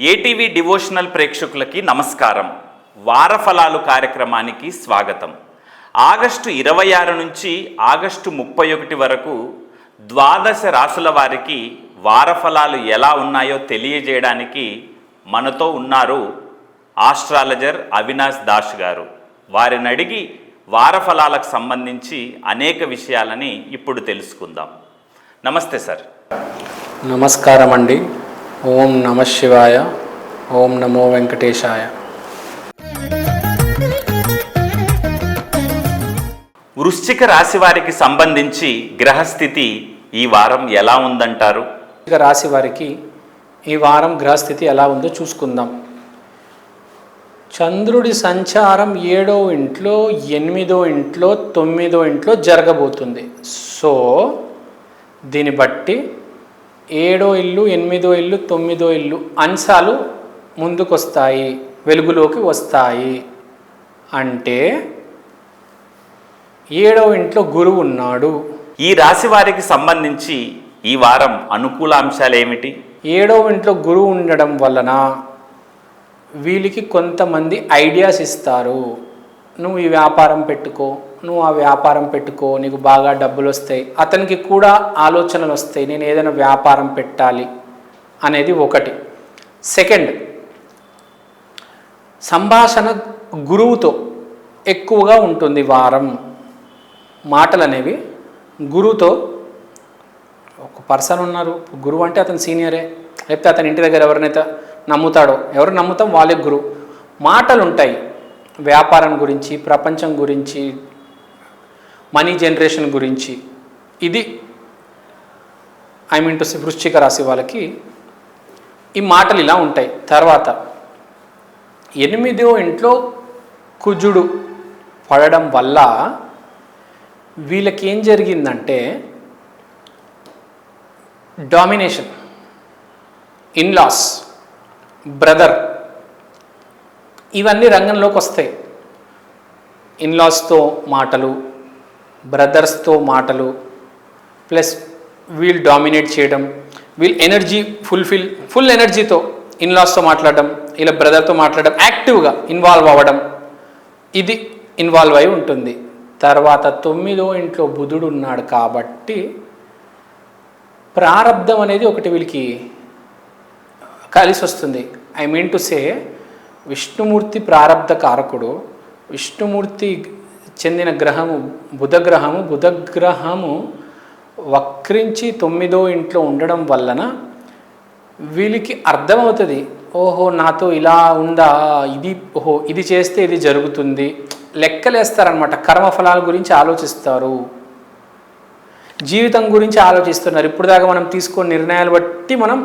ATV devotional ప్రేక్షకులకి నమస్కారం. వారఫలాలు కార్యక్రమానికి స్వాగతం. ఆగస్టు ఇరవై ఆరు నుంచి ఆగస్టు ముప్పై ఒకటి వరకు ద్వాదశ రాసుల వారికి వారఫలాలు ఎలా ఉన్నాయో తెలియజేయడానికి మనతో ఉన్నారు ఆస్ట్రాలజర్ అవినాష్ దాస్ గారు. వారిని అడిగి వారఫలాలకు సంబంధించి అనేక విషయాలని ఇప్పుడు తెలుసుకుందాం. నమస్తే సార్. నమస్కారం అండి ఓం నమ శివాయ ఓం నమో వెంకటేశాయ. వృశ్చిక రాశి వారికి సంబంధించి గ్రహస్థితి ఈ వారం ఎలా ఉందంటారు? ఇక రాశి వారికి ఈ వారం గ్రహస్థితి ఎలా ఉందో చూసుకుందాం. చంద్రుడి సంచారం ఏడో ఇంట్లో ఎనిమిదో ఇంట్లో తొమ్మిదో ఇంట్లో జరగబోతుంది. సో దీన్ని బట్టి ఏడో ఇల్లు ఎనిమిదో ఇల్లు తొమ్మిదో ఇల్లు అంశాలు ముందుకొస్తాయి వెలుగులోకి వస్తాయి. అంటే ఏడో ఇంట్లో గురువు ఉన్నాడు. ఈ రాశి వారికి సంబంధించి ఈ వారం అనుకూల అంశాలు ఏమిటి ఏడో ఇంట్లో గురువు ఉండడం వలన వీళ్ళకి కొంతమంది ఐడియాస్ ఇస్తారు. నువ్వు ఈ వ్యాపారం పెట్టుకో నువ్వు ఆ వ్యాపారం పెట్టుకో నీకు బాగా డబ్బులు వస్తాయి అతనికి కూడా ఆలోచనలు వస్తాయి నేను ఏదైనా వ్యాపారం పెట్టాలి అనేది ఒకటి. సెకండ్ సంభాషణ గురువుతో ఎక్కువగా ఉంటుంది వారం. మాటలు అనేవి గురువుతో ఒక పర్సన్ ఉన్నారు గురువు అంటే అతను సీనియరే లేకపోతే అతని ఇంటి దగ్గర ఎవరినైతే నమ్ముతాడో ఎవరు నమ్ముతాం వాళ్ళే గురువు. మాటలు ఉంటాయి వ్యాపారం గురించి ప్రపంచం గురించి మనీ జనరేషన్ గురించి. ఇది ఐ మీన్ టు వృశ్చిక రాశి వాళ్ళకి ఈ మాటలు ఇలా ఉంటాయి. తర్వాత ఎనిమిదో ఇంట్లో కుజుడు పడడం వల్ల వీళ్ళకి ఏం జరిగిందంటే డామినేషన్ ఇన్లాస్ బ్రదర్ ఇవన్నీ రంగంలోకి వస్తాయి. ఇన్లాస్తో మాటలు బ్రదర్స్తో మాటలు ప్లస్ వీల్ డామినేట్ చేయడం వీల్ ఎనర్జీ ఫుల్ఫిల్ ఫుల్ ఎనర్జీతో ఇన్లాస్తో మాట్లాడడం ఇలా బ్రదర్తో మాట్లాడడం యాక్టివ్గా ఇన్వాల్వ్ అవ్వడం ఇది ఇన్వాల్వ్ అయి ఉంటుంది. తర్వాత తొమ్మిదో ఇంట్లో బుధుడు ఉన్నాడు కాబట్టి ప్రారంధం అనేది ఒకటి వీళ్ళకి కలిసి వస్తుంది I mean to say Vishnumurthy ప్రారంధ కారకుడు విష్ణుమూర్తి చెందిన గ్రహము బుధగ్రహము బుధగ్రహము వక్రించి తొమ్మిదో ఇంట్లో ఉండడం వలన వీళ్ళకి అర్థమవుతుంది. ఓహో నాతో ఇలా ఉందా? ఇది ఓహో ఇది చేస్తే ఇది జరుగుతుంది. లెక్కలేస్తారనమాట కర్మఫలాల గురించి ఆలోచిస్తారు. జీవితం గురించి ఆలోచిస్తున్నారు. ఇప్పుడు దాకా మనం తీసుకున్న నిర్ణయాలు బట్టి మనం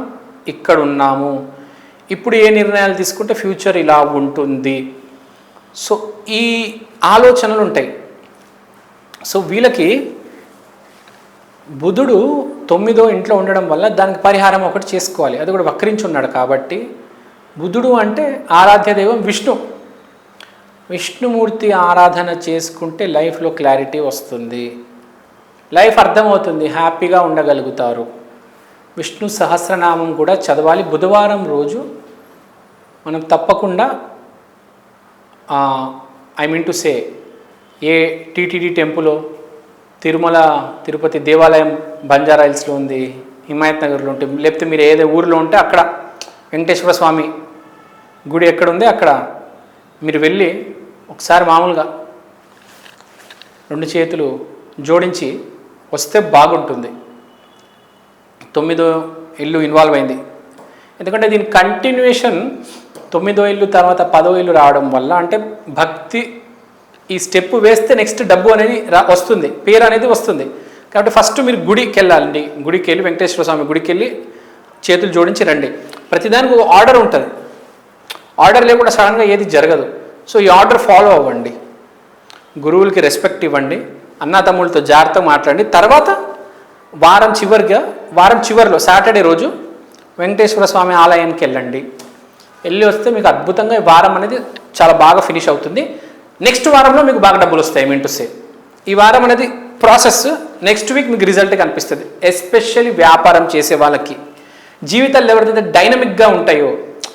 ఇక్కడ ఉన్నాము ఇప్పుడు ఏ నిర్ణయాలు తీసుకుంటే ఫ్యూచర్ ఇలా ఉంటుంది. సో ఈ ఆలోచనలు ఉంటాయి. సో వీళ్ళకి బుధుడు తొమ్మిదో ఇంట్లో ఉండడం వల్ల దానికి పరిహారం ఒకటి చేసుకోవాలి. అది కూడా వక్రించి ఉన్నాడు కాబట్టి బుధుడు అంటే ఆరాధ్య దైవం విష్ణు. విష్ణుమూర్తి ఆరాధన చేసుకుంటే లైఫ్లో క్లారిటీ వస్తుంది. లైఫ్ అర్థమవుతుంది హ్యాపీగా ఉండగలుగుతారు. విష్ణు సహస్రనామం కూడా చదవాలి. బుధవారం రోజు మనం తప్పకుండా I mean to say a TTD టెంపులో Tirumala Tirupati దేవాలయం బంజారా హిల్స్లో ఉంది హిమాయత్ నగర్లో ఉంటే లేకపోతే మీరు ఏదో ఊరిలో ఉంటే అక్కడ వెంకటేశ్వర స్వామి గుడి ఎక్కడ ఉంది అక్కడ మీరు వెళ్ళి ఒకసారి మామూలుగా రెండు చేతులు జోడించి వస్తే బాగుంటుంది. తొమ్మిదో ఇల్లు ఇన్వాల్వ్ అయింది. ఎందుకంటే దీని కంటిన్యూషన్ తొమ్మిదో ఇల్లు తర్వాత పదో ఇల్లు రావడం వల్ల అంటే భక్తి ఈ స్టెప్ వేస్తే నెక్స్ట్ డబ్బు అనేది రా వస్తుంది పేరు అనేది వస్తుంది. కాబట్టి ఫస్ట్ మీరు గుడికి వెళ్ళాలండి గుడికి వెళ్ళి వెంకటేశ్వర స్వామి గుడికి వెళ్ళి చేతులు జోడించి రండి. ప్రతిదానికి ఒక ఆర్డర్ ఉంటుంది. ఆర్డర్ లేకుండా సడన్గా ఏది జరగదు. సో ఈ ఆర్డర్ ఫాలో అవ్వండి. గురువులకి రెస్పెక్ట్ ఇవ్వండి. అన్నతమ్ములతో జాగ్రత్తగా మాట్లాడండి. తర్వాత వారం చివరిగా వారం చివరిలో సాటర్డే రోజు వెంకటేశ్వర స్వామి ఆలయానికి వెళ్ళండి. వెళ్ళి వస్తే మీకు అద్భుతంగా ఈ వారం అనేది చాలా బాగా ఫినిష్ అవుతుంది. నెక్స్ట్ వారంలో మీకు బాగా డబ్బులు వస్తాయి మీన్ టు సే ఈ వారం అనేది ప్రాసెస్ నెక్స్ట్ వీక్ మీకు రిజల్ట్ కనిపిస్తుంది. ఎస్పెషల్లీ వ్యాపారం చేసే వాళ్ళకి. జీవితాలు ఎవరిదైతే డైనమిక్గా ఉంటాయో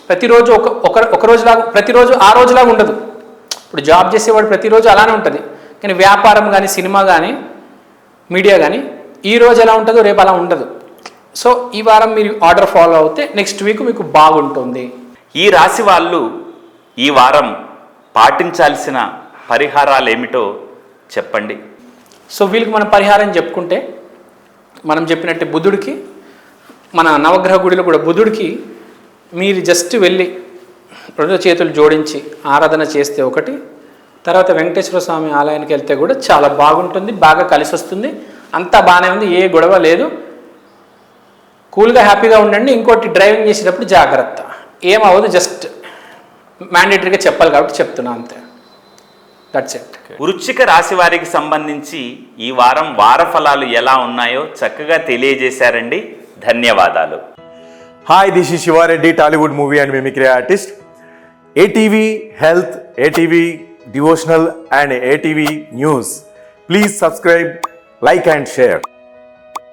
ప్రతిరోజు ఒక ఒక ఒక రోజులాగా ప్రతిరోజు ఆ రోజులాగా ఉండదు. ఇప్పుడు జాబ్ చేసేవాడు ప్రతిరోజు అలానే ఉంటుంది. కానీ వ్యాపారం కానీ సినిమా కానీ మీడియా కానీ ఈ రోజు ఎలా ఉంటుందో రేపు అలా ఉండదు. సో ఈ వారం మీరు ఆర్డర్ ఫాలో అవుతే నెక్స్ట్ వీక్ మీకు బాగుంటుంది. ఈ రాశి వాళ్ళు ఈ వారం పాటించాల్సిన పరిహారాలు ఏమిటో చెప్పండి. సో వీళ్ళకి మనం పరిహారం చెప్పుకుంటే మనం చెప్పినట్టు బుధుడికి మన నవగ్రహ గుడిలో కూడా బుధుడికి మీరు జస్ట్ వెళ్ళి రెండు చేతులు జోడించి ఆరాధన చేస్తే ఒకటి తర్వాత వెంకటేశ్వర స్వామి ఆలయానికి వెళ్తే కూడా చాలా బాగుంటుంది బాగా కలిసి వస్తుంది. అంతా బాగానే ఉంది ఏ గొడవ లేదు. కూల్గా హ్యాపీగా ఉండండి ఇంకోటి డ్రైవింగ్ చేసేటప్పుడు జాగ్రత్త. ఏమవ్వదు జస్ట్ మ్యాండేటరీగా చెప్పాలి కాబట్టి చెప్తున్నా అంతే. దట్స్ ఎట్ వృచ్చిక రాశి వారికి సంబంధించి ఈ వారం వార ఫలాలు ఎలా ఉన్నాయో చక్కగా తెలియజేశారండి. ధన్యవాదాలు. హాయ్ దిస్ ఈ Siva Reddy Tollywood movie and mimicry artist ATV health ATV devotional and ATV news please subscribe like and share